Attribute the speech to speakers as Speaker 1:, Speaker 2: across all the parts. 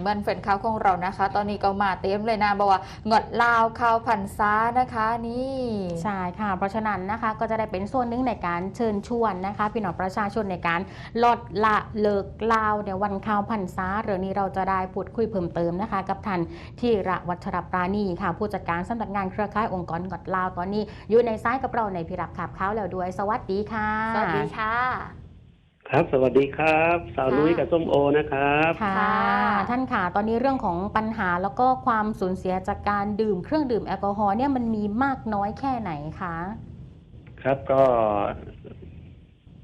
Speaker 1: เหมือนแฟนข่าวของเรานะคะ ตอนนี้ก็มาเต็มเลยนะบอกว่าหงดลาวข้าวพันซ้านะคะนี่
Speaker 2: ใช่ค่ะ เพราะฉะนั้นนะคะก็จะได้เป็นส่วนหนึ่งในการเชิญชวนนะคะพี่น้องประชาชนในการลดละเลิกลาวในวันข้าวพันษาเรื่องนี้เราจะได้พูดคุยเพิ่มเติมนะคะ กับท่านที่ระวัชรปราณีค่ะ ผู้จัดการสำนักงานเครือข่ายองค์กรกอดลาวตอนนี้อยู่ในซ้ายกับเราในพิรับขับเขาแล้วด้วย สวัสดีค่ะ
Speaker 1: สวัสดีค่ะ
Speaker 3: ครับ สวัสดีครับ สาว
Speaker 1: ค่ะ
Speaker 3: นุ้ยกับส้มโอนะครับ
Speaker 2: ค่ะ
Speaker 1: ค่ะ
Speaker 2: ท่านค่ะ ตอนนี้เรื่องของปัญหาแล้วก็ความสูญเสียจากการดื่มเครื่องดื่มแอลกอฮอล์เนี่ยมันมีมากน้อยแค่ไหนคะ
Speaker 3: ครับก็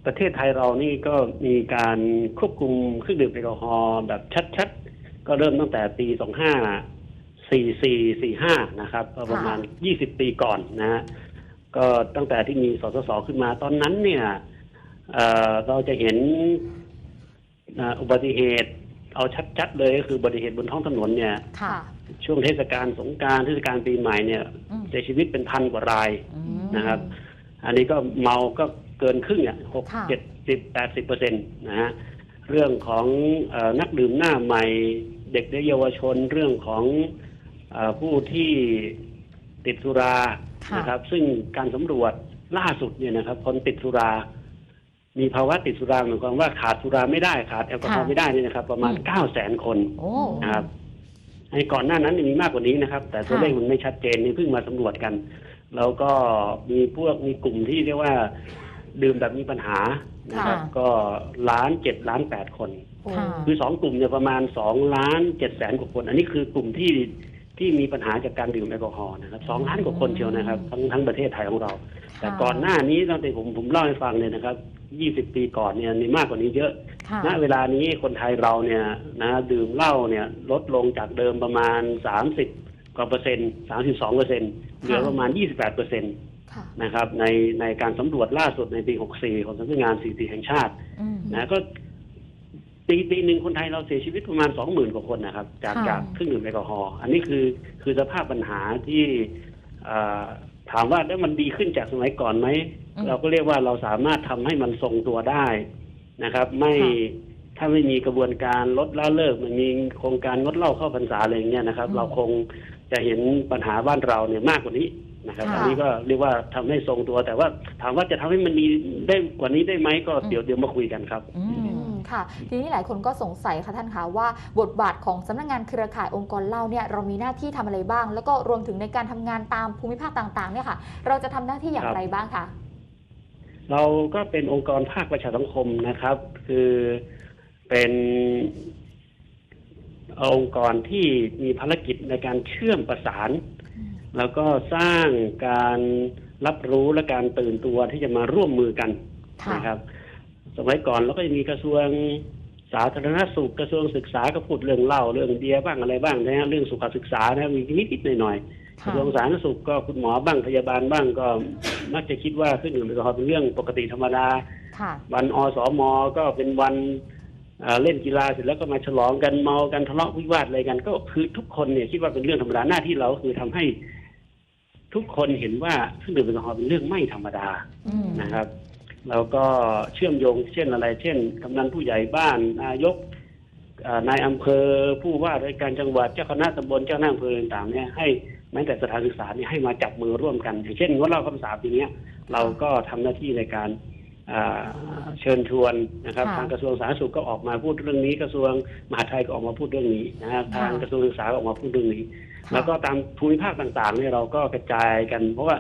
Speaker 3: ประเทศไทยเรานี่ก็มีการควบคุมเครื่องดื่มแอลกอฮอล์แบบชัดๆ ก็เริ่มตั้งแต่ปี 25 44 45 นะครับก็ประมาณ 20 ปีก่อนนะฮะก็ตั้งแต่ที่มีสสสขึ้นมาตอนนั้นเนี่ย เอ่อเราจะเห็นอ่าอุบัติเหตุ เอาชัดๆเลยก็คืออุบัติเหตุบนท้องถนนเนี่ย
Speaker 2: ค่ะ
Speaker 3: ช่วงเทศกาลสงกรารเทศกาลปีใหม่เนี่ย
Speaker 2: อืม
Speaker 3: เสียชีวิตเป็นพันกว่าราย
Speaker 2: อืม
Speaker 3: นะครับ อันนี้ก็เมาก็เกินครึ่งอะหก
Speaker 2: ค่ะ
Speaker 3: เจ็ดสิบแปดสิบเปอร์เซ็นต์นะฮะเรื่องของเออนักดื่มหน้าใหม่ เด็กและเยาวชนเรื่องของเออผู้ที่ติดสุรา
Speaker 2: ค่ะ
Speaker 3: นะครับ ซึ่งการสำรวจล่าสุดเนี่ยนะครับคนติดสุรา มีภาวะติดสุราหมายความว่าขาดสุราไม่ได้ขาดแอลกอฮอล์
Speaker 2: ค่ะ
Speaker 3: ไม่ได้เนี่ยนะครับ ประมาณ
Speaker 2: อืม
Speaker 3: เก้าแสนคน
Speaker 2: โอ้
Speaker 3: นะครับไอ้ก่อนหน้านั้นมีมากกว่านี้นะครับ แต่ตัว
Speaker 2: ค่ะ
Speaker 3: เลขมันไม่ชัดเจนนี่เพิ่งมาสำรวจกัน แล้วก็มีพวกมีกลุ่มที่เรียกว่า ดื่มแบบมีปัญหานะครับ
Speaker 2: ค่ะ
Speaker 3: ก็ล้านเจ็ดล้านแปดคน
Speaker 2: ค่ะ
Speaker 3: คือสองกลุ่มเนี่ยประมาณสองล้านเจ็ดแสนกว่าคน อันนี้คือกลุ่มที่ที่มีปัญหาจากการดื่มแอลกอฮอล์นะครับสองล้านกว่าคนเชียวนะครับ ทั้งทั้งประเทศไทยของเรา แต่ก่อนหน้านี้ตั้งแต่ผมผมเล่าให้ฟังเนี่ยนะครับ ยี่สิบปีก่อนเนี่ยมีมากกว่านี้เยอะ
Speaker 2: ค่ะ
Speaker 3: ณเวลานี้คนไทยเราเนี่ยนะดื่มเหล้าเนี่ยลดลงจากเดิมประมาณสามสิบกว่าเปอร์เซ็นต์สามสิบสองเปอร์เซ็นต์เหลือประมาณยี่สิบแปดเปอร์เซ็นต์
Speaker 1: ค่ะ
Speaker 3: นะครับในในการสำรวจล่าสุดในปีหกสี่ของสำนักงานสถิติแห่งชาติ
Speaker 2: อืม
Speaker 3: นะก็ปีปีหนึ่งคนไทยเราเสียชีวิตประมาณสองหมื่นกว่าคนนะครับ จาก
Speaker 2: ค่ะ
Speaker 3: จากเครื่องดื่มแอลกอฮอล์อันนี้คือคือสภาพปัญหาที่เอ่อ ถามว่าแล้วมันดีขึ้นจากสมัยก่อนไหม
Speaker 2: อืม
Speaker 3: เราก็เรียกว่าเราสามารถทำให้มันทรงตัวได้นะครับ ไม่
Speaker 2: ค่ะ
Speaker 3: ถ้าไม่มีกระบวนการลดละเลิกมันมีโครงการงดเหล้าเข้าพรรษาอะไรอย่างเงี้ยนะครับ
Speaker 2: อืม
Speaker 3: เราคงจะเห็นปัญหาบ้านเราเนี่ยมากกว่านี้นะครับ
Speaker 2: ค่ะ
Speaker 3: อันนี้ก็เรียกว่าทำให้ทรงตัวแต่ว่าถามว่าจะทำให้มันมีได้กว่านี้ได้ไหมก็เดี๋ยวเดี๋ยวมาคุยกันครับ
Speaker 2: อื
Speaker 1: อื
Speaker 2: ม
Speaker 1: ม ค่ะ ทีนี้หลายคนก็สงสัยค่ะท่านคะว่าบทบาทของสำนักงานเครือข่ายองค์กรเหล่าเนี่ยเรามีหน้าที่ทำอะไรบ้าง แล้วก็รวมถึงในการทำงานตามภูมิภาคต่างๆเนี่ยค่ะ เราจะทำหน้าที่อย่างไรบ้างคะ
Speaker 3: เราก็เป็นองค์กรภาคประชาสังคมนะครับ คือเป็นองค์กรที่มีภารกิจในการเชื่อมประสาน แล้วก็สร้างการรับรู้และการตื่นตัวที่จะมาร่วมมือกัน
Speaker 2: ค่ะ
Speaker 3: นะครับ สมัยก่อนเราก็จะมีกระทรวงสาธารณสุขกระทรวงศึกษาก็พูดเรื่องเหล้าเรื่องเบียร์บ้างอะไรบ้างนะฮะเรื่องสุขศึกษานะมีนิดๆหน่อยๆก
Speaker 2: ค่ะ
Speaker 3: ระทรวงสาธารณสุขก็คุณหมอบ้างพยาบาลบ้างก็มักจะคิดว่าเครื่องดื่มแอลกอฮอล์เป็นเรื่องปกติธรรมดา
Speaker 2: ค่ะ
Speaker 3: วันอสมก็เป็นวันเอ่อเล่นกีฬาเสร็จแล้วก็มาฉลองกันเมากันทะเลาะวิวาทอะไรกัน ก็คือทุกคนเนี่ยคิดว่าเป็นเรื่องธรรมดาหน้าที่เราก็คือทำให้ทุกคนเห็นว่าเครื่องดื่มแอลกอฮอล์เป็นเรื่องไม่ธรรมดา
Speaker 2: อืม
Speaker 3: นะครับ แล้วก็เชื่อมโยงเช่นอะไร เช่นกำนันผู้ใหญ่บ้านนายกเอ่อนายอำเภอผู้ว่าราชการจังหวัดเจ้าคณะตำบลเจ้าหน้าอำเภอต่างๆเนี่ยให้แม้แต่สถานศึกษาเนี่ยให้มาจับมือร่วมกันอย่างเช่นงดเหล่าคำสาปอย่างเงี้ยเราก็ทำหน้าที่ในการอ่าเชิญชวนนะครับ
Speaker 2: ค่ะ
Speaker 3: ทางกระทรวงสาธารณสุขก็ออกมาพูดเรื่องนี้ กระทรวงมหาดไทยก็ออกมาพูดเรื่องนี้นะครับ
Speaker 2: ค่ะ
Speaker 3: ทางกระทรวงศึกษาก็ออกมาพูดเรื่องนี้
Speaker 2: ค่ะ
Speaker 3: แล้วก็ตามภูมิภาคต่างๆเนี่ยเราก็กระจายกัน เพราะว่า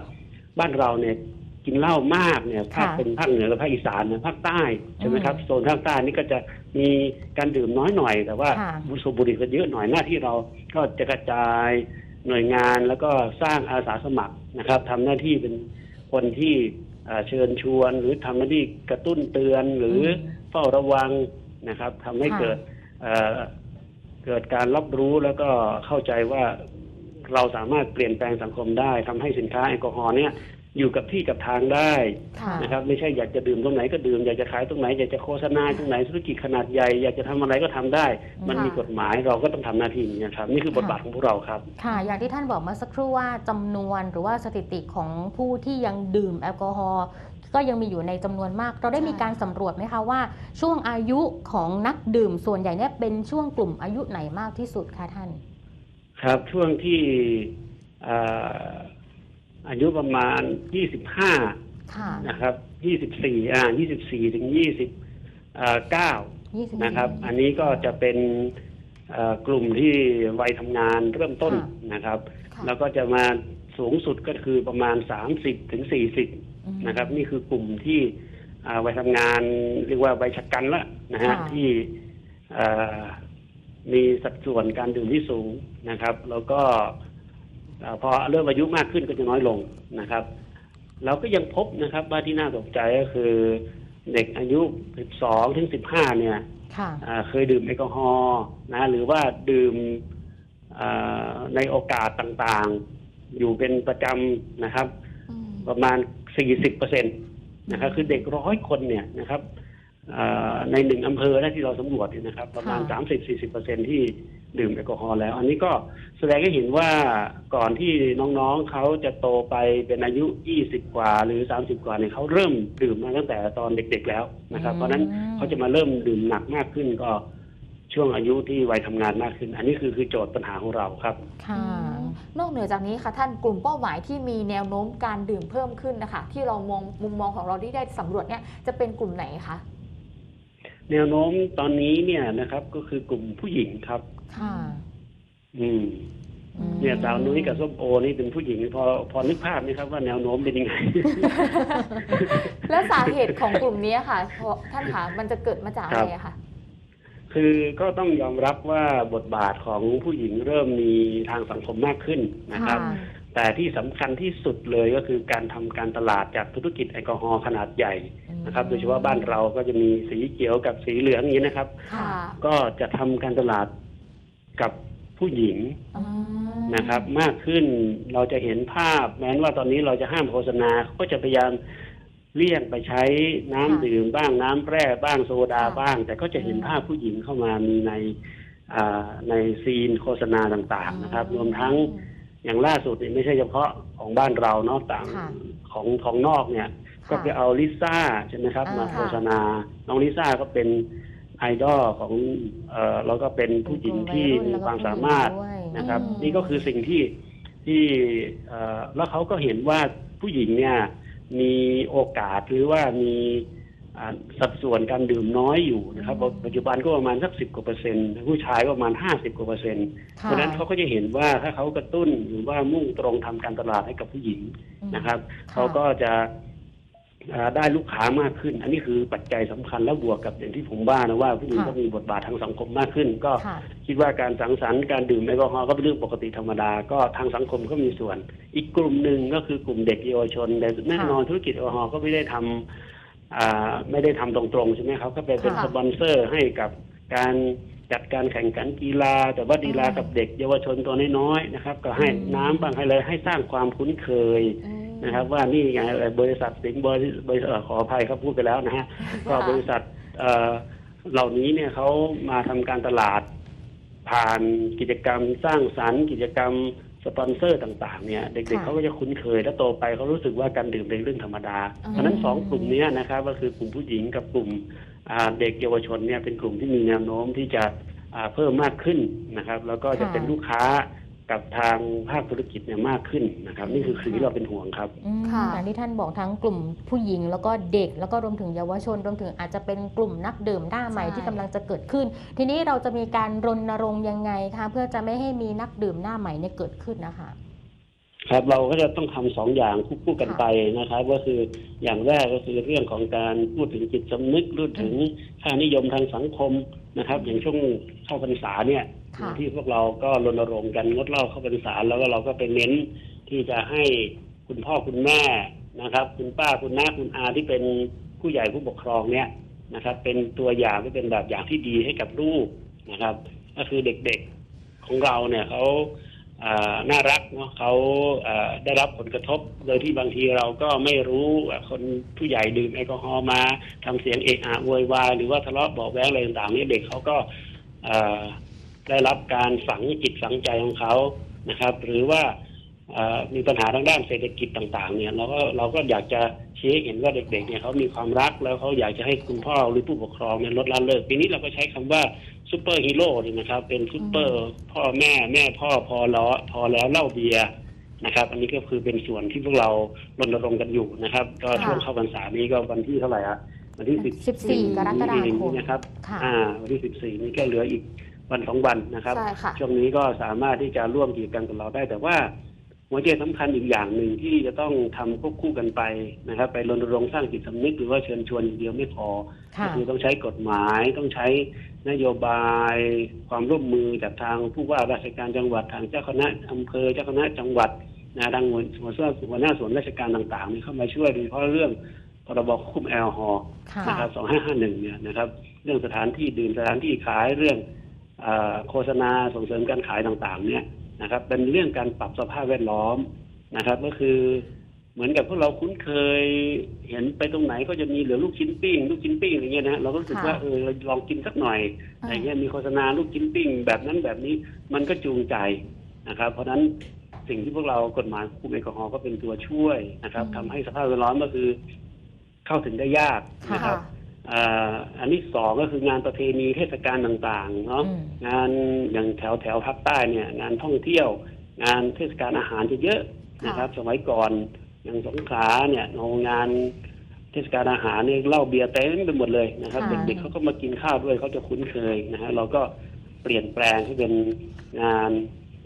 Speaker 3: บ้านเราเนี่ย กินเหล้ามากเนี่ยภาค
Speaker 2: ค่ะ
Speaker 3: เป็นภาคเหนือกับภาคอีสานเนี่ยภาคใต้ใช่ไหมครับ
Speaker 2: อืม
Speaker 3: โซนภาคใต้นี่ก็จะมีการดื่มน้อยหน่อย แต่ว่า
Speaker 2: ค่ะ
Speaker 3: บุสูบบุหรี่ก็เยอะหน่อยหน้าที่เราก็จะกระจายหน่วยงานแล้วก็สร้างอาสาสมัครนะครับทำหน้าที่เป็นคนที่เอ่อเชิญชวน หรือทำหน้าที่กระตุ้นเตือนหรืออ
Speaker 2: ม
Speaker 3: เฝ้าระวังนะครับทำให้
Speaker 2: ค่ะ
Speaker 3: เกิดเอ่อเกิดการรับรู้แล้วก็เข้าใจว่าเราสามารถเปลี่ยนแปลงสังคมได้ทำให้สินค้าแอลกอฮอล์เนี่ย อยู่กับที่กับทางได้
Speaker 1: ค่ะ
Speaker 3: นะครับ ไม่ใช่อยากจะดื่มตรงไหนก็ดื่มอยากจะขายตรงไหนอยากจะโฆษณาตรงไหนธุรกิจขนาดใหญ่อยากจะทำอะไรก็ทำได้ มัน
Speaker 1: ค่ะ
Speaker 3: มีกฎหมายเราก็ต้องทำหน้าที่นี้นะครับ นี่คือบทบาทของพวกเราครับ
Speaker 2: ค่ะ อย่างที่ท่านบอกเมื่อสักครู่ว่าจำนวนหรือว่าสถิติของผู้ที่ยังดื่มแอลกอฮอล์ก็ยังมีอยู่ในจำนวนมาก เราได้
Speaker 1: ใช่
Speaker 2: มีการสำรวจไหมคะว่า ช่วงอายุของนักดื่มส่วนใหญ่เนี่ยเป็นช่วงกลุ่มอายุไหนมากที่สุดคะท่าน
Speaker 3: ครับช่วงที่เอ่อ อายุประมาณยี่สิบห้า
Speaker 2: ค่ะ
Speaker 3: นะครับยี่สิบสี่อ่ายี่สิบสี่ถึงยี่สิบเก้า
Speaker 2: 20
Speaker 3: นะครับ อันนี้ก็จะเป็นเอ่อกลุ่มที่วัยทำงานเริ่มต้น
Speaker 2: ค่ะ
Speaker 3: นะครับ
Speaker 1: ค่ะ
Speaker 3: แล้วก็จะมาสูงสุดก็คือประมาณสามสิบถึงสี่สิบ
Speaker 2: อืม
Speaker 3: นะครับ นี่คือกลุ่มที่อ่าวัยทำงานเรียกว่าวัยชะกันละนะฮะ
Speaker 2: ค่ะ
Speaker 3: ที่เอ่อมีสัดส่วนการดื่มที่สูงนะครับ แล้วก็อ่า พอเริ่มอายุมากขึ้นก็จะน้อยลงนะครับ เราก็ยังพบนะครับว่าที่น่าตกใจก็คือ เด็กอายุ 12 ถึง 15 เนี่ย
Speaker 2: ค่ะ
Speaker 3: อ่าเคยดื่มแอลกอฮอล์นะหรือว่าดื่มอ่าในโอกาสต่างๆ อยู่เป็นประจำนะครับ
Speaker 1: อืม
Speaker 3: ประมาณ 40เปอร์เซ็นตนะครับ คือเด็กร้อยคนเนี่ยนะครับอ่าในหนึ่งอำเภอนะที่เราสำรวจเนี่ยนะครับ ประมาณ
Speaker 2: ค่ะ
Speaker 3: 30-40เปอร์เซ็นที่ ดื่มแอลกอฮอล์แล้ว อันนี้ก็แสดงให้เห็นว่าก่อนที่น้องๆเขาจะโตไปเป็นอายุ 20 กว่าหรือ 30 กว่าเนี่ยเขาเริ่มดื่มมาตั้งแต่ตอนเด็กๆแล้วนะครับ เพราะฉะนั้น
Speaker 2: อืม
Speaker 3: เขาจะมาเริ่มดื่มหนักมากขึ้นก็ช่วงอายุที่วัยทำงานมากขึ้น อันนี้คือคือโจทย์ปัญหาของเราครับ
Speaker 2: ค่ะ
Speaker 1: นอกเหนือจากนี้ค่ะท่านกลุ่มเป้าหมายที่มีแนวโน้มการดื่มเพิ่มขึ้นนะคะ ที่เรามองมุมมองของเราที่ได้สำรวจเนี่ยจะเป็นกลุ่มไหนคะ
Speaker 3: แนวโน้มตอนนี้เนี่ยนะครับ ก็คือกลุ่มผู้หญิงครับ
Speaker 2: ค่ะ
Speaker 3: อืม
Speaker 2: อืม
Speaker 3: เนี่ยสาวนุ้ยกับส้มโอนี่เป็นผู้หญิงพอพอนึกภาพไหมครับว่าแนวโน้มเป็นยังไง
Speaker 1: และสาเหตุของกลุ่มนี้ค่ะเพราะท่านคะมันจะเกิดมาจากอะไรอะคะ
Speaker 3: คือก็ต้องยอมรับว่าบทบาทของผู้หญิงเริ่มมีทางสังคมมากขึ้นนะครับ
Speaker 2: ค่ะ
Speaker 3: แต่ที่สำคัญที่สุดเลยก็คือการทำการตลาดจากธุรกิจแอลกอฮอล์ขนาดใหญ่นะครับ โดยเฉพาะบ้านเราก็จะมีสีเขียวกับสีเหลืองอย่างนี้นะครับ
Speaker 1: ค่ะ
Speaker 3: ก็จะทำการตลาดกับผู้หญิง
Speaker 1: อืม
Speaker 3: นะครับ มากขึ้นเราจะเห็นภาพ แม้ว่าตอนนี้เราจะห้ามโฆษณาเขาก็จะพยายามเลี่ยงไปใช้น้ำ
Speaker 2: ค่ะ
Speaker 3: ดื่มบ้างน้ำแร่บ้างโซดา
Speaker 1: ค่ะ
Speaker 3: บ้าง แต่ก็จะเห็นภาพผู้หญิงเข้ามามีในอ่าในซีนโฆษณาต่างๆนะครับ รวมทั้ง อย่างล่าสุดเนี่ยไม่ใช่เฉพาะของบ้านเราเนาะต่าง
Speaker 2: ค่ะ
Speaker 3: ของของนอกเนี่ย ก็ไปเอาลิซ่าใช่ไหมครับ
Speaker 2: อ่าม
Speaker 3: มาโฆษณา น้องลิซ่าก็เป็นไอดอลของเอ่อแล้วก็เป็นผู้หญิงที่มีความสามารถ
Speaker 2: ด้วย
Speaker 3: นะครับ
Speaker 1: อืม
Speaker 3: นี่ก็คือสิ่งที่ที่เอ่อแล้วเขาก็เห็นว่าผู้หญิงเนี่ยมีโอกาสหรือว่ามีอ่า สัดส่วนการดื่มน้อยอยู่นะครับ
Speaker 2: อืม
Speaker 3: ปัจจุบันก็ประมาณสักสิบกว่าเปอร์เซ็นต์ผู้ชายก็ประมาณห้าสิบกว่าเปอร์เซ็นต์เพ
Speaker 2: ค่ะ
Speaker 3: ราะฉะนั้นเขาก็จะเห็นว่าถ้าเขากระตุ้นหรือว่ามุ่งตรงทำการตลาดให้กับผู้หญิง
Speaker 2: อืม
Speaker 3: นะครับ
Speaker 2: ค่ะ
Speaker 3: เขาก็จะอ่าได้ลูกค้ามากขึ้น อันนี้คือปัจจัยสำคัญแล้วบวกกับอย่างที่ผมว่านะว่าผู้หญิง
Speaker 2: ค่ะ
Speaker 3: ก็มีบทบาททางสังคมมากขึ้น ก็
Speaker 2: ค่ะ
Speaker 3: คิดว่าการสังสรรค์การดื่มแอลกอฮอล์ก็เป็นเรื่องปกติธรรมดาก็ทางสังคมก็มีส่วน อีกกลุ่มหนึ่งก็คือกลุ่มเด็กเยาวชนแต่แน่นอนธุรกิจแอลกอฮอล์ก็ไม่ได้ทำอ่า ไม่ได้ทำตรงๆใช่ไหมครับก็เป็นเป็น
Speaker 1: ค่ะ
Speaker 3: สปอนเซอร์ให้กับการจัดการแข่งขันกีฬา แต่ว่ากีฬากับเด็กเยาวชนตัวน้อยๆนะครับ ก็ให้
Speaker 2: อืม
Speaker 3: น้ำบางให้เลยให้สร้างความคุ้นเคย
Speaker 1: อืม
Speaker 3: นะครับ ว่านี่ไงเอ่อบริษัทสิงห์บริบริษัทเอ่อขออภัยครับพูดไปแล้วนะฮะก็บริษัทเอ่อเหล่านี้เนี่ยเขามาทำการตลาด ผ่านกิจกรรมสร้างสรรค์กิจกรรม สปอนเซอร์ต่างๆเนี่ยเด็กๆ
Speaker 2: ค่ะ
Speaker 3: เขาก็จะคุ้นเคย แล้วโตไปเขารู้สึกว่าการดื่มเป็นเรื่องธรรมดา
Speaker 1: อืม
Speaker 3: เพราะฉะนั้นสองกลุ่มเนี้ยนะครับก็คือกลุ่มผู้หญิงกับกลุ่มอ่าเด็กเยาวชนเนี่ยเป็นกลุ่มที่มีแนวโน้มที่จะอ่าเพิ่มมากขึ้นนะครับ แล้วก็จะ
Speaker 2: ค่ะ
Speaker 3: เป็นลูกค้า กับทางภาคธุรกิจเนี่ยมากขึ้นนะครับ นี่คือสิ่งที่เราเป็นห่วงครับ
Speaker 2: อืม
Speaker 1: ค่ะ
Speaker 2: อย่างที่ท่านบอกทั้งกลุ่มผู้หญิงแล้วก็เด็กแล้วก็รวมถึงเยาวชน รวมถึงอาจจะเป็นกลุ่มนักดื่มหน้าใหม่
Speaker 1: ใช่
Speaker 2: ที่กำลังจะเกิดขึ้น ทีนี้เราจะมีการรณรงค์ยังไงคะเพื่อจะไม่ให้มีนักดื่มหน้าใหม่เนี่ยเกิดขึ้นนะคะ
Speaker 3: ครับเราก็จะต้องทำสองอย่างควบคู่กันไปนะครับ ก็คืออย่างแรกก็คือเรื่องของการพูดถึงจิตสำนึกพูดถึงค่านิยมทางสังคมนะครับ อย่างช่วงเข้าพรรษาเนี่ย
Speaker 1: ค่ะ
Speaker 3: ที่พวกเราก็รณรงค์กันงดเหล้าเข้าพรรษาแล้วก็เราก็ไปเน้นที่จะให้คุณพ่อคุณแม่นะครับ คุณป้าคุณน้าคุณอาที่เป็นผู้ใหญ่ผู้ปกครองเนี่ยนะครับ เป็นตัวอย่างที่เป็นแบบอย่างที่ดีให้กับลูกนะครับ ก็คือเด็กๆของเราเนี่ยเขาน่ารักเนาะเขาได้รับผลกระทบ โดยที่บางทีเราก็ไม่รู้คนผู้ใหญ่ดื่มแอลกอฮอล์มาทำเสียงเอะอะโวยวายหรือว่าทะเลาะเบาแว้งอะไรต่างๆเนี่ยเด็กเขาก็ ได้รับการฝังจิตฝังใจของเขานะครับ หรือว่าเอ่อมีปัญหาทางด้านเศรษฐกิจต่าง ๆ เนี่ยเราก็เราก็อยากจะชี้ให้เห็นว่าเด็ก ๆ เนี่ยเขามีความรักแล้วเขาอยากจะให้คุณพ่อหรือผู้ปกครองเนี่ยลดละเลิกปีนี้เราก็ใช้คำว่าซูเปอร์ฮีโร่นี่นะครับ เป็นซูเปอร์พ่อแม่แม่พ่อพอแล้วพอแล้วเหล่าเบียร์นะครับ อันนี้ก็คือเป็นส่วนที่พวกเรารณรงค์กันอยู่นะครับ ก็
Speaker 1: ค่ะ
Speaker 3: ช่วงเข้าพรรษานี้ก็วันที่เท่าไหร่อะวันที่สิบ
Speaker 1: 14กรกฎาคม
Speaker 3: นะครับ
Speaker 2: ค่ะ
Speaker 3: อ่าวันที่สิบสี่นี้ก็เหลืออีก วันสองวันนะครับ
Speaker 1: ใช่ค่ะ
Speaker 3: ช่วงนี้ก็สามารถที่จะร่วมกิจกรรมกับเราได้ แต่ว่าหัวใจสำคัญอีกอย่างหนึ่งที่จะต้องทำควบคู่กันไปนะครับ ไปรณรงค์สร้างจิตสำนึกหรือว่าเชิญชวนอย่างเดียวไม่พอ
Speaker 2: ค่ะ
Speaker 3: ก็คือต้องใช้กฎหมายต้องใช้นโยบายความร่วมมือจากทางผู้ว่าราชการจังหวัดทางเจ้าคณะอำเภอเจ้าคณะจังหวัดนะทางหัวหัวหน้าหัวหน้าส่วนราชการต่างๆนี่เข้ามาช่วยโดยเฉพาะเรื่องพรบควบคุมแอลกอฮอล์
Speaker 2: ค่ะ
Speaker 3: นะครับสองห้าห้าหนึ่งเนี่ยนะครับ เรื่องสถานที่ดื่มสถานที่ขายเรื่องอา โฆษณาส่งเสริมการขายต่างๆ เนี่ยนะครับ เป็นเรื่องการปรับสภาพแวดล้อมนะครับ ก็คือเหมือนกับพวกเราคุ้นเคย เห็นไปตรงไหนก็จะมีเหลือลูกชิ้นปิ้ง ลูกชิ้นปิ้งอย่างเงี้ยนะฮะเราก็รู้สึกว่า
Speaker 1: ค่ะ
Speaker 3: เออเราลองกินสักหน่อย
Speaker 1: อ่า
Speaker 3: อะไรเงี้ยมีโฆษณาลูกชิ้นปิ้ง แบบนั้นแบบนี้มันก็จูงใจนะครับ เพราะฉะนั้นสิ่งที่พวกเรากฎหมายควบคุมแอลกอฮอล์ก็เป็นตัวช่วยนะครับทำให้สภาพแวดล้อมก็คือ เข้าถึงได้ยากนะครับ อ่าอันที่สองก็คืองานประเพณีเทศกาลต่างๆเนาะ
Speaker 2: อืม
Speaker 3: งานอย่างแถวแถวภาคใต้เนี่ย งานท่องเที่ยว งานเทศกาลอาหารจะเยอะนะครับ สมัยก่อนอย่างสงขลาเนี่ยเอางานเทศกาลอาหารเนี่ยเหล้าเบียร์เต็มไปหมดเลยนะครับ
Speaker 2: ค่ะ
Speaker 3: เด็กๆเขาก็มากินข้าวด้วยเขาจะคุ้นเคยนะฮะเราก็เปลี่ยนแปลงให้เป็นงาน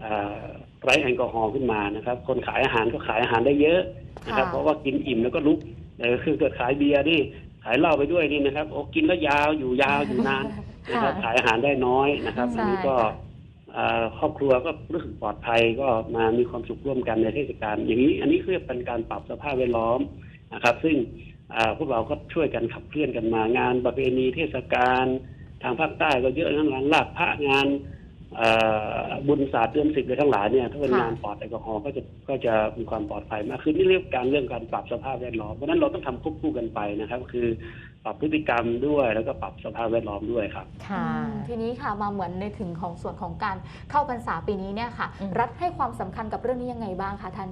Speaker 3: อ่าไร้แอลกอฮอล์ขึ้นมานะครับ คนขายอาหารก็ขายอาหารได้เยอะนะครับ
Speaker 1: ค่ะ
Speaker 3: เพราะว่ากินอิ่มแล้วก็ลุกแต่คือเกิดขายเบียร์นี่ขายเหล้าไปด้วยนี่นะครับ โอ้กินแล้วยาวอยู่ยาวอยู่นานนะครับ
Speaker 2: ค่ะ
Speaker 3: ขายอาหารได้น้อยนะครับ
Speaker 1: ใช่
Speaker 3: อันนี้ก็อ่าครอบครัวก็รู้สึกปลอดภัยก็มามีความสุขร่วมกันในเทศกาลอย่างนี้อันนี้คือเป็นการปรับสภาพแวดล้อมนะครับ ซึ่งอ่าพวกเราก็ช่วยกันขับเคลื่อนกันมางานประเพณีเทศกาลทางภาคใต้ก็เยอะทั้งงานลาดพระงานอ่า บุญศาสตร์เดือนสิบเลยทั้งหลายเนี่ยถ้าเป็น
Speaker 1: ค่ะ
Speaker 3: งานปลอดแอลกอฮอล์ก็จะก็จะมีความปลอดภัยมากขึ้นนี่เรียกการเรื่องการปรับสภาพแวดล้อมเพราะฉะนั้นเราต้องทำควบคู่กันไปนะครับ คือปรับพฤติกรรมด้วยแล้วก็ปรับสภาพแวดล้อมด้วยครับ
Speaker 2: ค่ะ
Speaker 1: อืมทีนี้ค่ะมาเหมือนในถึงของส่วนของการเข้าพรรษาปีนี้เนี่ยค่ะ
Speaker 2: อืม
Speaker 1: รัฐให้ความสำคัญกับเรื่องนี้ยังไงบ้างคะท่าน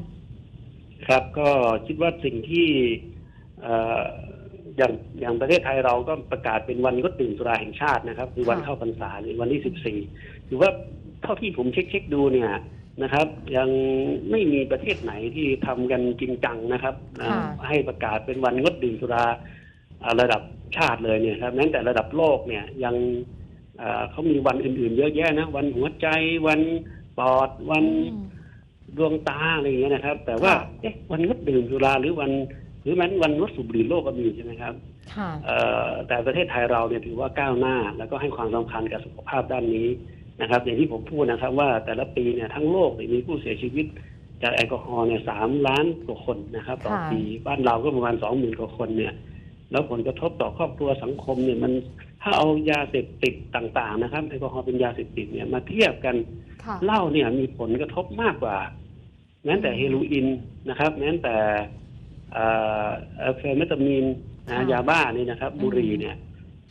Speaker 3: ครับก็คิดว่าสิ่งที่เอ่ออย่างอย่างประเทศไทยเราก็ประกาศเป็นวันงดดื่มสุราแห่งชาตินะครับคือวัน
Speaker 1: ค่ะ
Speaker 3: เข้าพรรษาในวันที่สิบสี่ถือว่าเท่าที่ผมเช็คเช็คดูเนี่ยนะครับ ยังไม่มีประเทศไหนที่ทำกันจริงจังนะครับ
Speaker 2: ค่ะ
Speaker 3: ให้ประกาศเป็นวันงดดื่มสุราอ่าระดับชาติเลยเนี่ยครับแม้แต่ระดับโลกเนี่ยยังเอ่อเขามีวันอื่น ๆ เยอะแยะนะวันหัวใจวันปอดวัน
Speaker 1: อืม
Speaker 3: ดวงตาอะไรอย่างเงี้ยนะครับ แต่ว่า
Speaker 1: ค่ะ
Speaker 3: เอ๊ะวันงดดื่มสุราหรือวันห รือแม้วันงดสูบบุหรี่โลกก็มีใช่ไหมครับ
Speaker 2: ค่ะ
Speaker 3: เอ่อแต่ประเทศไทยเราเนี่ยถือว่าก้าวหน้า แล้วก็ให้ความสำคัญกับสุขภาพด้านนี้นะครับ อย่างที่ผมพูดนะครับว่าแต่ละปีเนี่ยทั้งโลกเนี่ยมีผู้เสียชีวิตจากแอลกอฮอล์เนี่ยสามล้านกว่าคนนะครับต่อ
Speaker 2: ค่ะ
Speaker 3: ปีบ้านเราก็ประมาณสองหมื่นกว่าคนเนี่ย แล้วผลกระทบต่อครอบครัวสังคมเนี่ยมันถ้าเอายาเสพติดต่าง ๆ นะครับแอลกอฮอล์เป็นยาเสพติดเนี่ยมาเทียบกัน
Speaker 1: ค่ะ
Speaker 3: เหล้าเนี่ยมีผลกระทบมากกว่าแม้แต่เฮโรอีนนะครับแม้แต่ เอ่อเอ่อเฟนเมตามีนนะ
Speaker 2: ค่ะ
Speaker 3: ยาบ้านี่นะครับ
Speaker 2: อืม
Speaker 3: บุหรี่เนี่ย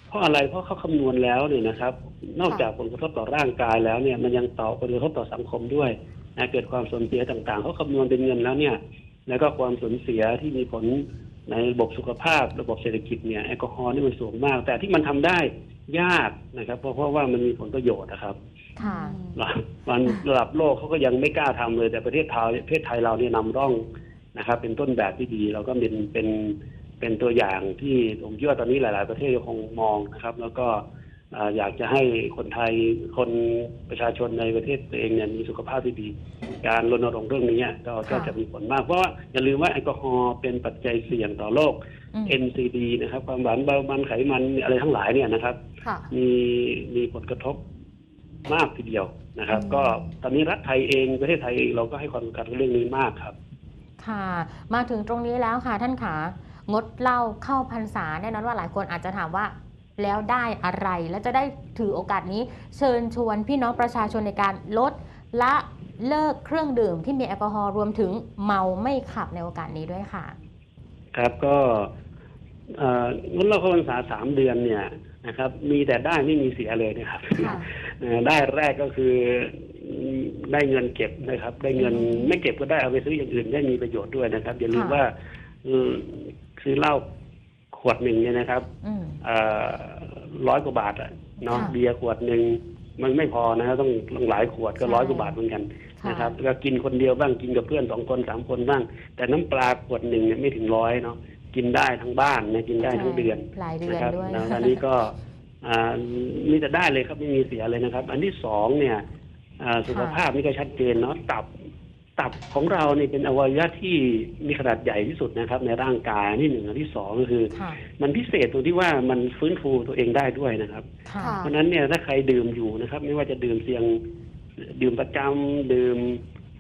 Speaker 3: เพราะอะไรเพราะเขาคำนวณแล้วเนี่ยนะครับ นอกจากผลกระทบต่อร่างกายแล้วเนี่ยมันยังต่อผลกระทบต่อสังคมด้วยนะเกิดความสูญเสียต่างๆเขาคำนวณเป็นเงินแล้วเนี่ย แล้วก็ความสูญเสียที่มีผลในระบบสุขภาพระบบเศรษฐกิจเนี่ยแอลกอฮอล์นี่มันสูงมาก แต่ที่มันทำได้ยากนะครับ เพราะเพราะว่ามันมีผลประโยชน์นะครับ
Speaker 2: ค่ะ
Speaker 3: มันระดับโลกเขาก็ยังไม่กล้าทำเลยแต่ประเทศไทยประเทศไทยเราเนี่ยนำร่อง นะครับ เป็นต้นแบบที่ดีเราก็เป็นเป็นเป็นตัวอย่างที่ผมคิดว่าตอนนี้หลาย ๆ ประเทศคงมองนะครับ แล้วก็อ่าอยากจะให้คนไทยคนประชาชนในประเทศตัวเองเนี่ยมีสุขภาพที่ดี การรณรงค์เรื่องนี้ก็ก็
Speaker 1: ค่ะ
Speaker 3: จะมีผลมาก เพราะว่าอย่าลืมว่าแอลกอฮอล์เป็นปัจจัยเสี่ยงต่อโรค
Speaker 2: อืม
Speaker 3: NCD นะครับ ความหวานเบามันไขมันอะไรทั้งหลายเนี่ยนะครับ
Speaker 1: ค่ะ
Speaker 3: มีมีผลกระทบมากทีเดียวนะครับ
Speaker 1: อืม
Speaker 3: ก็ตอนนี้รัฐไทยเองประเทศไทยเองเราก็ให้ความสำคัญกับเรื่องนี้มากครับ
Speaker 2: ค่ะ มาถึงตรงนี้แล้วค่ะท่านขางดเหล้าเข้าพรรษาแน่นอนว่าหลายคนอาจจะถามว่าแล้วได้อะไรแล้วจะได้ถือโอกาสนี้ เชิญชวนพี่น้องประชาชนในการลดละเลิกเครื่องดื่มที่มีแอลกอฮอล์รวมถึงเมาไม่ขับในโอกาสนี้ด้วยค่ะ
Speaker 3: ครับก็เอ่องดเหล่าเข้าพรรษาสามเดือนเนี่ยนะครับ มีแต่ได้ไม่มีเสียเลยนะครับ
Speaker 1: ค่ะ
Speaker 3: เอ่อได้แรกก็คือ ได้เงินเก็บนะครับ ได้เงิน
Speaker 2: อืม
Speaker 3: ไม่เก็บก็ได้เอาไปซื้ออย่างอื่นได้มีประโยชน์ด้วยนะครับ อย่าลืม
Speaker 2: ค่ะ
Speaker 3: ว่าอืมซื้อเหล้าขวดหนึ่งเนี่ยนะครับ
Speaker 2: อืม
Speaker 3: ร้อยกว่าบาทอะเนาะ
Speaker 2: ค่ะ
Speaker 3: เบียร์ขวดหนึ่งมันไม่พอนะครับต้องต้องหลายขวดก็
Speaker 2: ใช่
Speaker 3: ร้อยกว่าบาทเหมือนกัน
Speaker 2: ค่ะ
Speaker 3: นะครับแล้วก็กินคนเดียวบ้างกินกับเพื่อนสองคนสามคนบ้าง แต่น้ำปลาขวดหนึ่งเนี่ยไม่ถึงร้อยเนาะกินได้ทั้งบ้านนะกินได้ทั้งเดือน
Speaker 2: หลายเดือ
Speaker 3: นะ
Speaker 2: น
Speaker 3: ครับ
Speaker 2: ด้วย
Speaker 3: แล้วอันนี้ก็อ่ามีแต่ได้เลยครับไม่มีเสียเลยนะครับ อันที่สองเนี่ย อ่าสุขภาพนี่ก็ชัดเจนเนาะตับตับของเรานี่เป็นอวัยวะที่มีขนาดใหญ่ที่สุดนะครับ ในร่างกายอันที่หนึ่งอันที่สองก็คือ
Speaker 2: ค่ะ
Speaker 3: มันพิเศษตรงที่ว่ามันฟื้นฟูตัวเองได้ด้วยนะครับ
Speaker 2: ค่ะ
Speaker 1: ค่ะ
Speaker 3: เพราะฉะนั้นเนี่ยถ้าใครดื่มอยู่นะครับ ไม่ว่าจะดื่มเสียงดื่มประจำดื่ม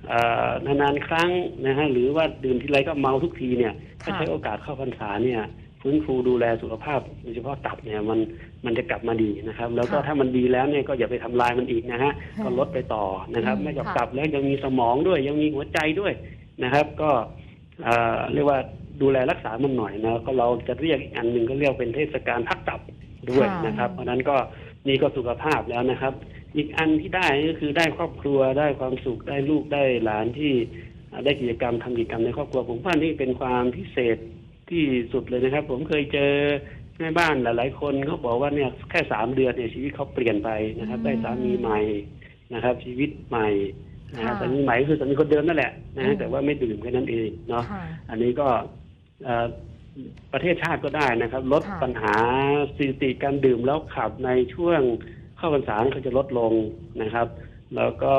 Speaker 3: เอ่อนานๆครั้งนะฮะหรือว่าดื่มทีไรก็เมาทุกทีเนี่ยถ้า
Speaker 2: ค่ะ
Speaker 3: ใช้โอกาสเข้าพรรษาเนี่ย ฟื้นฟูดูแลสุขภาพโดยเฉพาะตับเนี่ยมัน มันจะกลับมาดีนะครับ แล้วก็
Speaker 2: ค่ะ
Speaker 3: ถ้ามันดีแล้วเนี่ยก็อย่าไปทำลายมันอีกนะฮะก็ลดไปต่อนะครับ
Speaker 2: อืม
Speaker 3: ไม่จาก
Speaker 1: ค่ะ
Speaker 3: ตับแล้วยังมีสมองด้วยยังมีหัวใจด้วยนะครับ ก็เอ่อเรียกว่าดูแลรักษามันหน่อยนะก็เราจะเรียกอีกอันหนึ่งก็เรียกเป็นเทศกาลพักตับด้วย
Speaker 2: ค่ะ
Speaker 3: นะครับ เพราะฉะนั้นก็นี่ก็สุขภาพแล้วนะครับ อีกอันที่ได้ก็คือได้ครอบครัวได้ความสุขได้ลูกได้หลานที่อ่าได้กิจกรรมทำกิจกรรมในครอบครัว ผมว่านี่เป็นความพิเศษที่สุดเลยนะครับ ผมเคยเจอ แม่บ้านหลาย ๆ คนเขาบอกว่าเนี่ยแค่สามเดือนเนี่ยชีวิตเขาเปลี่ยนไปนะครับ
Speaker 2: อืม
Speaker 3: ได้สามีใหม่นะครับ ชีวิตใหม่นะครับ
Speaker 2: ค่ะ
Speaker 3: สามีใหม่ก็คือสามีคนเดิมนั่นแหละนะ
Speaker 2: อื
Speaker 3: ฮะ
Speaker 2: ม
Speaker 3: แต่ว่าไม่ดื่มแค่นั้นเองเนาะ
Speaker 2: ค่ะ
Speaker 3: อันนี้ก็เอ่อประเทศชาติก็ได้นะครับ ลด
Speaker 2: ค่ะ
Speaker 3: ปัญหาสถิติการดื่มแล้วขับในช่วงเข้าพรรษาก็จะลดลงนะครับ แล้วก็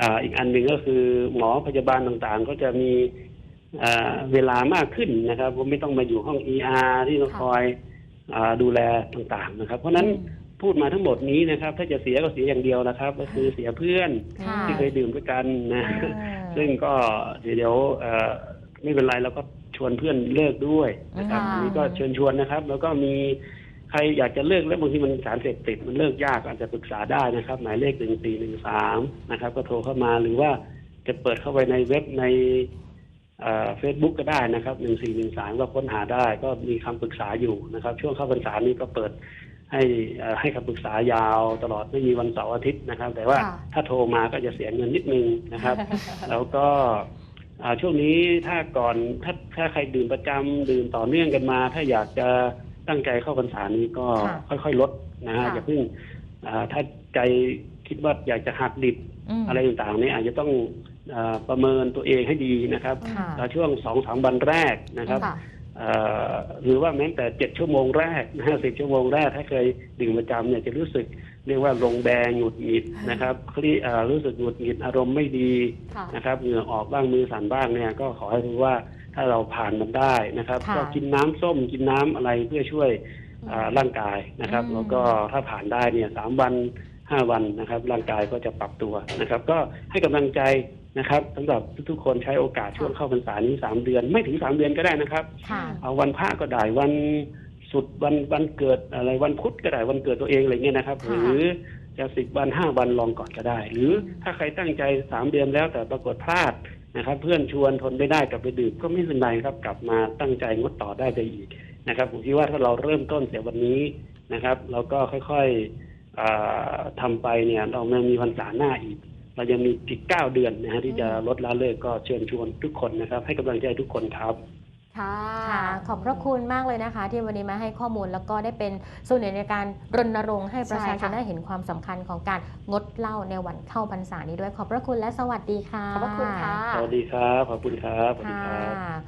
Speaker 3: อ่าอีกอันหนึ่งก็คือหมอพยาบาลต่างๆ ก็จะมีอ่า เวลามากขึ้นนะครับว่าไม่ต้องมาอยู่ห้อง ER ที่ต้อง
Speaker 1: ค่ะ
Speaker 3: คอยอาดูแลต่างๆนะครับ เพราะฉะนั้นพูดมาทั้งหมดนี้นะครับ ถ้าจะเสียก็เสียอย่างเดียวนะครับ ก็คือเสียเพื่อน
Speaker 2: ค่ะ
Speaker 3: ที่เคยดื่มด้วยกันนะ
Speaker 2: อ่า
Speaker 3: ซึ่งก็เดี๋ยวเดี๋ยวเอ่อไม่เป็นไรเราก็ชวนเพื่อนเลิกด้วยนะครับ
Speaker 1: ค่ะ
Speaker 3: อันนี้ก็เชิญชวนนะครับ แล้วก็มีใครอยากจะเลิกแล้วบางทีมันสารเสพติดมันเลิกยากอาจจะปรึกษาได้นะครับ หมายเลขหนึ่งสี่หนึ่งสามนะครับ ก็โทรเข้ามาหรือว่าจะเปิดเข้าไปในเว็บใน เฟซบุ๊กก็ได้นะครับหนึ่งสี่หนึ่งสามก็ค้นหาได้ ก็มีคำปรึกษาอยู่นะครับ ช่วงเข้าพรรษานี้ก็เปิดให้เอ่อให้คำปรึกษายาวตลอดไม่มีวันเสาร์อาทิตย์นะครับ แต่ว่า
Speaker 1: ค่ะ
Speaker 3: ถ้าโทรมาก็จะเสียเงินนิดนึงนะครับ แล้วก็อ่าช่วงนี้ถ้าก่อนถ้าถ้าใครดื่มประจำดื่มต่อเนื่องกันมา ถ้าอยากจะตั้งใจเข้าพรรษานี้ก็
Speaker 2: ค่ะ
Speaker 3: ค่อยๆลดนะฮะ
Speaker 1: ค่ะ
Speaker 3: อย่าเพิ่งอ่าถ้าใจคิดว่าอยากจะหักดิบ
Speaker 2: ม
Speaker 3: อะไรต่างๆเนี่ยอาจจะต้องอ่า ประเมินตัวเองให้ดีนะครับ
Speaker 2: ค่ะ
Speaker 3: แล้วช่วงสองสามวันแรกนะครับ
Speaker 1: ค่ะ
Speaker 3: เอ่อหรือว่าแม้แต่เจ็ดชั่วโมงแรกนะฮะสิบชั่วโมงแรก ถ้าเคยดื่มประจำเนี่ยจะรู้สึกเรียกว่าลงแดงหงุดหงิดนะครับคลีเอ่อรู้สึกหงุดหงิดอารมณ์ไม่ดี
Speaker 1: ค่ะ
Speaker 3: นะครับเหงื่อออกบ้างมือสั่นบ้างเนี่ยก็ขอให้รู้ว่าถ้าเราผ่านมันได้นะครับ
Speaker 2: ค่ะ
Speaker 3: ก็กินน้ำส้มกินน้ำอะไรเพื่อช่วยอ่าร่างกายนะครับ
Speaker 2: อืม
Speaker 3: แล้วก็ถ้าผ่านได้เนี่ยสามวันห้าวันนะครับ ร่างกายก็จะปรับตัวนะครับ ก็ให้กำลังใจ นะครับสำหรับทุกๆคนใช้โอกาสช่วงเข้าพรรษานี้สามเดือน ไม่ถึงสามเดือนก็ได้นะครับ
Speaker 2: ค่ะ
Speaker 3: เอาวันพระก็ได้วันสุดวันวันเกิดอะไรวันพุธก็ได้วันเกิดตัวเองอะไรเงี้ยนะครับ ห
Speaker 2: ค่ะ
Speaker 3: รือจะสิบวันห้าวันลองก่อนก็ได้ หรือถ้าใครตั้งใจสามเดือนแล้วแต่ปรากฏพลาดนะครับ เพื่อนชวนทนไม่ได้กลับไปดื่มก็ไม่เป็นไรครับ กลับมาตั้งใจงดต่อได้ไปอีกนะครับผมคิดว่าถ้าเราเริ่มต้นเสียวันนี้นะครับ เราก็ค่อยๆอาทำไปเนี่ยเรายังมีวันษาหน้าอีก เรายังมีอีกเก้าเดือนนะฮะที่จะลดละเลิกก็เชิญชวนทุกคนนะครับ ให้กำลังใจทุกคนครับ
Speaker 1: ค่ะ
Speaker 2: ค่ะขอบพระคุณมากเลยนะคะ ที่วันนี้มาให้ข้อมูลแล้วก็ได้เป็นส่วนหนึ่งในการรณรงค์ให้ประชาชน
Speaker 1: ใช่ค่ะ
Speaker 2: ได้เห็นความสำคัญของการงดเหล้าในวันเข้าพรรษานี้ด้วยขอบพระคุณและสวัสดีค่ะ
Speaker 1: ขอบพระคุณค่ะ
Speaker 3: สวัสดีครับ ขอบคุณครับ สวัสดี
Speaker 2: ค่
Speaker 3: ครับะ